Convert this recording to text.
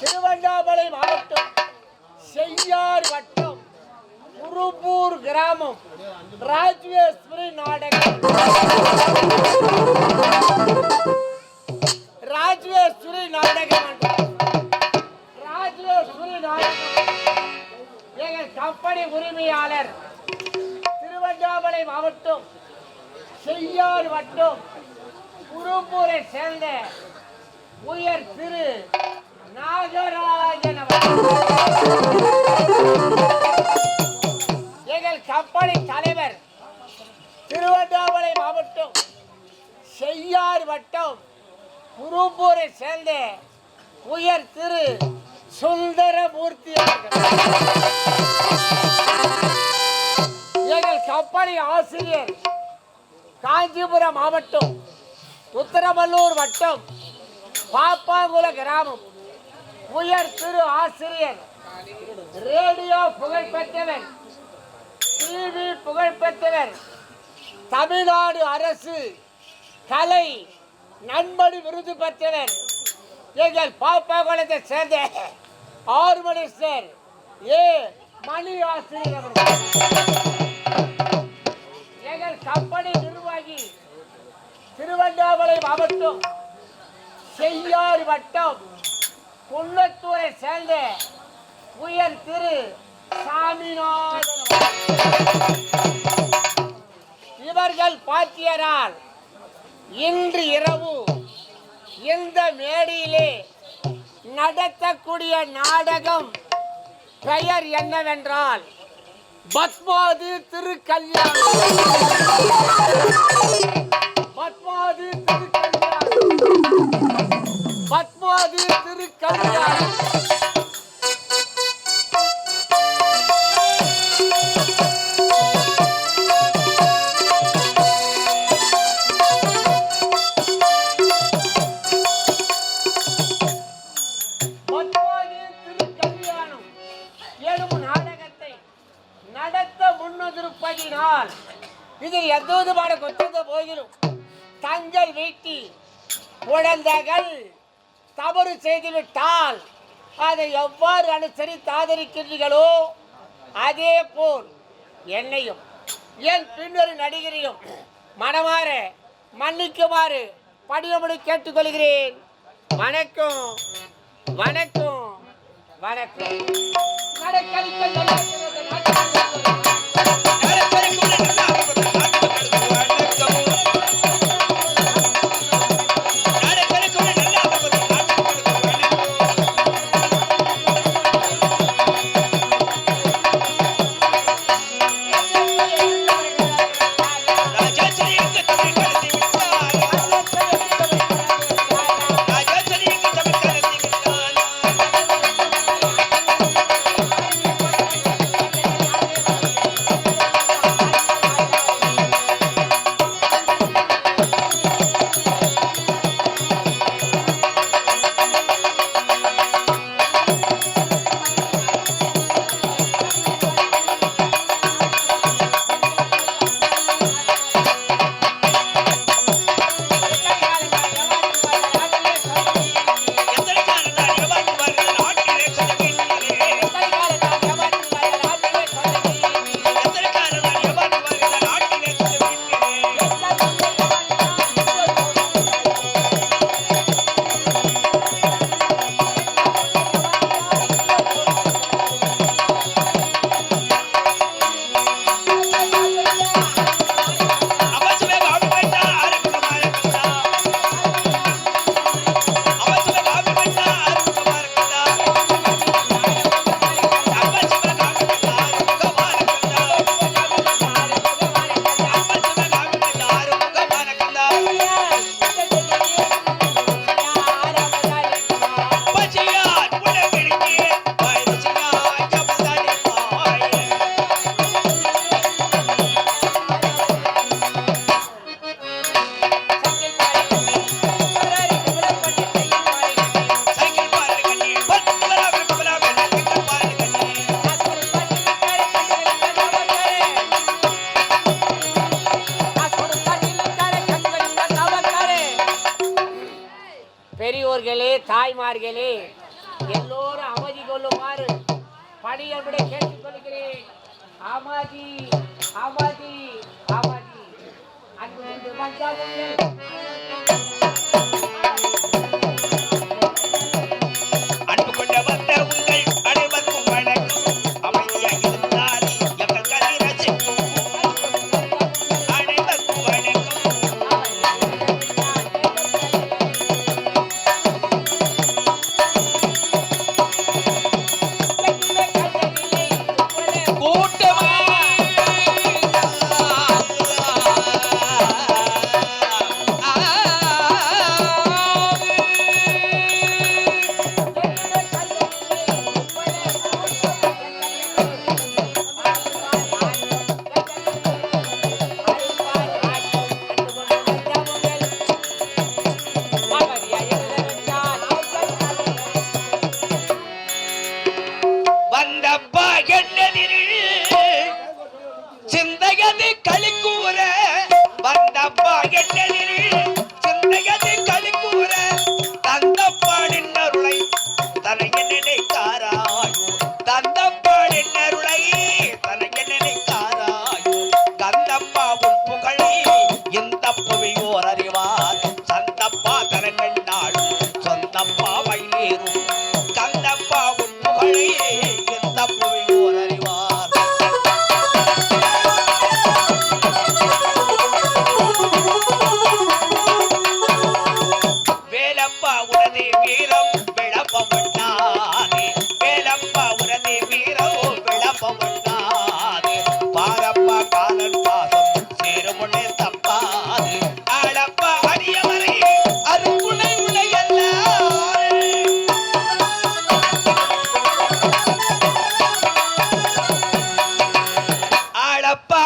திருவண்ணாமலை மாவட்டம் செய்யார் வட்டம் குருப்பூர் கிராமம் ராஜேஸ்வரி நாடகம். ராஜ்வேஸ்வரி நாடகம் ராஜ்வேஸ்வரி நாடகம். எங்கள் கம்பெனி உரிமையாளர் திருவண்ணாமலை மாவட்டம் செய்யார் வட்டம் குருப்பூரை சேர்ந்த உயர் திரு எங்கள் கம்பெனி தலைவர் திருவண்ணாமலை மாவட்டம் செய்யார் வட்டம் குருப்பூரை சேர்ந்த உயர் திரு சுந்தரமூர்த்தி எங்கள் கம்பெனி ஆசிரியர் காஞ்சிபுரம் மாவட்டம் உத்தரமல்லூர் வட்டம் பாப்பாங்குள கிராமம். உயர் திரு ஆசிரியர். ரேடியோ புகழ்பெற்றவர். டிவி புகழ்பெற்றவர். தமிழ்நாடு அரசு கலை நன்மணி விருது பெற்றவர். எங்கள் பாப்பாங்குளத்தை சேர்ந்த ஆர்மனிஸ்டர் ஏ மணி ஆசிரியர் அவர்கள். எங்கள் கம்பெனி நிர்வாகி திருவண்ணாமலை மாவட்டம் செய்யாறு வட்டம் குன்னத்தூரை சேர்ந்த உயர் திரு சாமிநாதன் இவர்கள் பாத்தியரால் இன்று இரவு இந்த மேடையிலே நடத்தக்கூடிய நாடகம் பெயர் என்னவென்றால் பத்மாது திருக்கல்யாணம். பத்மாது திரு திருவாதி திருக்கல்யாணம். பத்மாது எனும் நாடகத்தை நடத்த இதில் எந்தோது பாட கொத்தந்த தங்கள் வீட்டில் குழந்தைகள் தவறு செய்துவிட்டால் அதை எவ்வாறு அனுசரித்து ஆதரிக்கிறீர்களோ அதே போல் என்னையும் என் பின்னொரு நடிகரையும் மனமாற மன்னிக்குமாறு படியமனு கேட்டுக்கொள்கிறேன். வணக்கம் வணக்கம் வணக்கம். நடக்க தாய்மார்களே எல்லோரும் அமைதி கொள்ளுமாறு பணியன்புடைய கேட்டுக்கொள்கிறேன். அமைதி அமைதி அமைதி. Papa.